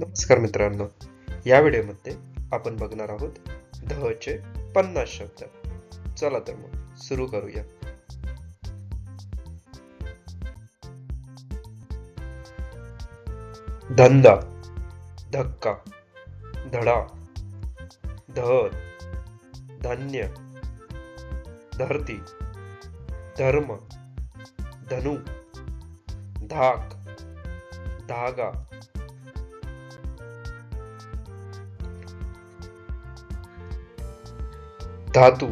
नमस्कार मित्रांनो. या व्हिडिओमध्ये आपण बघणार आहोत धचे पन्नास शब्द. चला तर मग सुरू करूया. धंदा धक्का धडा धर धन्य धरती धर्म धनु धाक धागा धातू,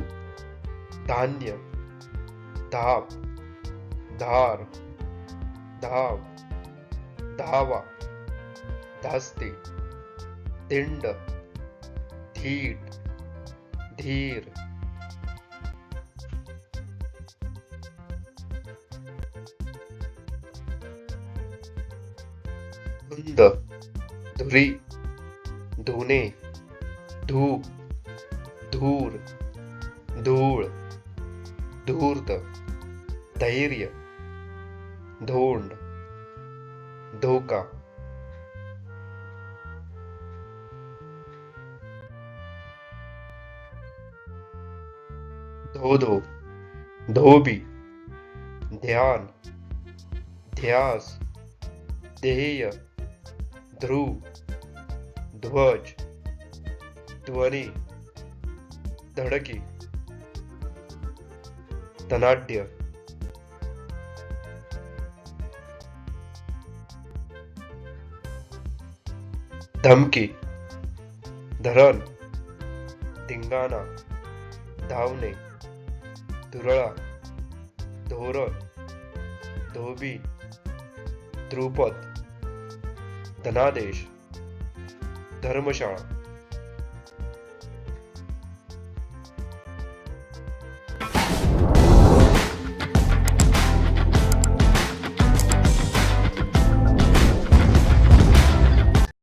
धान्य, धाप, धार, धाव, धावा, धास्ते दिंड धीट धीर। धुंद, धुरी, धुने, धूप, धूर। धूळ धूर्त धैर्य धोंड धोका धोधो धोबी ध्यान ध्यास ध्येय ध्रुव ध्वज ध्वनी धडकी धनाढ्य धमकी धरण धिंगाणा धावणे तुरळा धोरण धोबी ध्रुपद धनादेश धर्मशाळा।